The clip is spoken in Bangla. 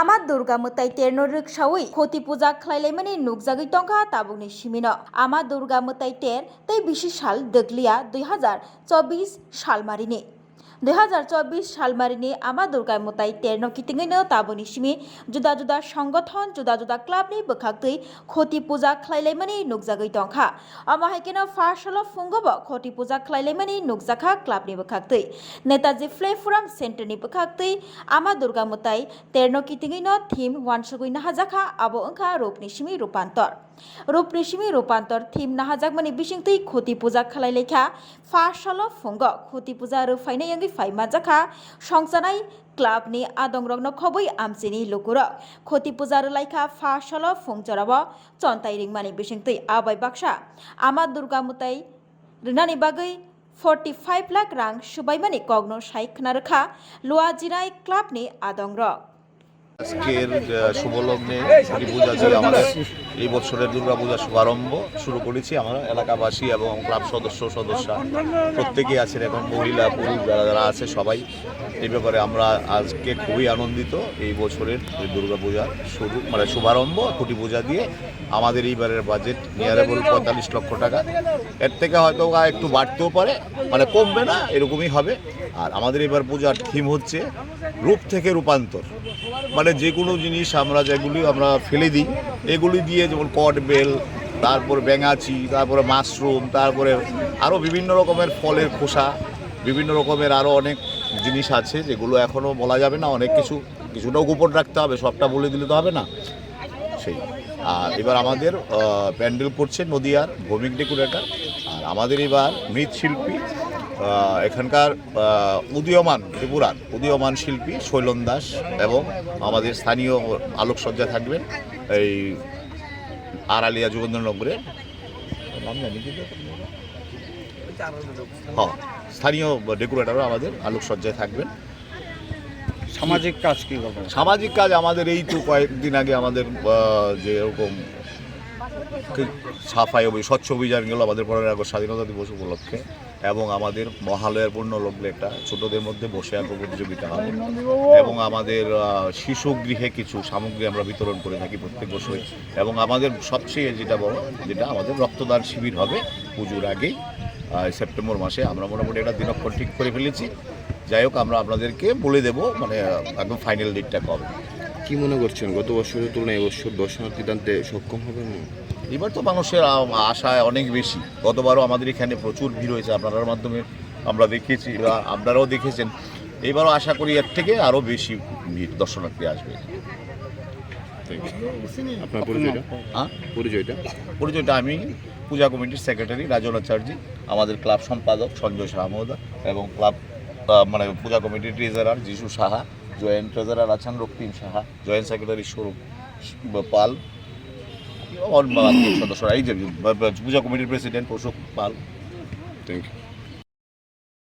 আমার দুর্গা মতাই তেরনো রিক্সাওই ক্ষতি পূজা খাইলাইমানি নুকজাগৈ টঙ্কা তাবুনে সিমিন। আমার দুর্গা মতাই টের তাই বিশি সাল দগলিয়া দুই হাজার চব্বিশ সালমারিনি। দুই હજાર ચોવીસ સાલમાં આમા દુર્ગા મોતાઈ તેરનો કિતિંગનો તાબો জুদা જુદા જુદા জুদা જુદા જુદા ક્লাবনি বখাক্তই খতি পূজা খ্লাইলাইমানি নুকজাগৈ দংখা আমা হাইকেন ফার্সাল ফুঙ্গব খতি পূজা খ্লাইলাইমানি নুকজাখা ক্লাবনি বখাক্তই। নেতাজি ফ্লে ফোরাম সেন্টারনি বখাক্তই আমা দুর্গা মোতাই তেরনো কিতিংইন থিম ওয়ানসগুই নাহাজাখা আবো অংখা ওংখা সিমি রূপান্তর। রূপনিশমি রূপান্তর থিম নাহাজাকমানি বিসিংতই খতি পূজা খ্লাইলেখা ফার্সাল ফুঙ্গ খতি পূজা রূপাইনাই ফ্যামিলি ফাইমা জাখা সংসানাই ক্লাব নি আদং রগ্ন খবই আমচিনি লুকুরক ক্ষতি পূজার লাইখা ফা সল ফুংচরব চন্তাই রিংমানি বিশিংতই আবাই বাক্সা আমার দুর্গা মুতাই রিনানি বাগৈ ফর্টি ফাইভ লাখ রাং সুবাইমানি কগ্ন সাইখনা রেখা লোয়া জিরাই ক্লাবনি আদংরক আজকের আহ, শুভ ছুটি পূজা দিয়ে আমাদের এই বছরের দুর্গা পূজা শুভারম্ভ শুরু করেছি আমরা এলাকাবাসী এবং ক্লাব সদস্য সদস্য প্রত্যেকেই আছেন এখন মহিলা পুরুষ যারা যারা আছে সবাই। এই ব্যাপারে আমরা আজকে খুবই আনন্দিত এই বছরের দুর্গা পূজার শুরু মানে শুভারম্ভ খুঁটি পূজা দিয়ে আমাদের এইবারের বাজেট নিয়ারেবল পঁয়তাল্লিশ লক্ষ টাকা। এর থেকে হয়তো একটু বাড়তেও পারে মানে কমবে না এরকমই হবে। আর আমাদের এবার পূজার থিম হচ্ছে রূপ থেকে রূপান্তর। মানে যে কোনো জিনিস আমরা যেগুলি আমরা ফেলে দিই, এগুলি দিয়ে যেমন কট বেল, তারপর ব্যাঙাচি, তারপরে মাশরুম, তারপরে আরও বিভিন্ন রকমের ফলের খোসা, বিভিন্ন রকমের আরও অনেক জিনিস আছে যেগুলো এখনও বলা যাবে না, অনেক কিছু, কিছুটাও গোপন রাখতে হবে, সবটা বলে দিলে তো হবে না। সেই, আর এবার আমাদের প্যান্ডেল করছে নদিয়ার ভৌমিক ডেকুরেটার, আর আমাদের এবার মৃৎশিল্পী এখানকার উদীয়মান ত্রিপুরার উদীয়মান শিল্পী শৈলন দাস এবং আমাদের স্থানীয় আলোকসজ্জা থাকবেন এই আড়ালিয়া যোগেন্দ্রনগরের নাম জানি হ্যাঁ স্থানীয় ডেকোরেটারও আমাদের আলোকসজ্জায় থাকবেন। সামাজিক কাজ কি করবেন সামাজিক কাজ আমাদের এই তো কয়েকদিন আগে আমাদের আহ, যে এরকম কি- সাফাই অভি স্বচ্ছ অভিযান গেল আমাদের পনেরোই আগস্ট স্বাধীনতা দিবস উপলক্ষে এবং আমাদের মহালয়ার পূর্ণ লগ্নে একটা ছোটদের মধ্যে বসে আঁকো প্রতিযোগিতা হবে এবং আমাদের শিশু গৃহে কিছু সামগ্রী আমরা বিতরণ করে থাকি প্রত্যেক বছরই। এবং আমাদের সবচেয়ে যেটা বড়, যেটা আমাদের রক্তদান শিবির হবে পুজোর আগেই সেপ্টেম্বর মাসে। আমরা মোটামুটি একটা দিনক্ষণ ঠিক করে ফেলেছি। যাই হোক, আমরা আপনাদেরকে বলে দেবো মানে একদম ফাইনাল ডেটটা কবে। কি মনে করছেন? গত বছরের তুলনায় এবছর দর্শনার্থী টানতে সক্ষম হবেন এবার তো মানুষের আ- আশা অনেক বেশি। গতবারও আমাদের এখানে প্রচুর ভিড় হয়েছে আপনার মাধ্যমে আমরা দেখিয়েছি বা আপনারাও দেখেছেন। এবারও আশা করি এর থেকে আরও বেশি ভিড় দর্শনার্থী আসবে। আপনার পরিচয়টা? হ্যাঁ পরিচয়টা? পরিচয়টা আমি পূজা কমিটির সেক্রেটারি রাজন আচার্যি আমাদের ক্লাব সম্পাদক সঞ্জয় সাহা মহোদয় এবং ক্লাব মানে পূজা কমিটির ট্রেজারার যিশু সাহা জয়েন্ট ট্রেজারার আছেন রক্তিম সাহা জয়েন্ট সেক্রেটারি স্বরূপ পাল সদস্যরা এই যে পূজা কমিটির president Ashok Pal. Thank you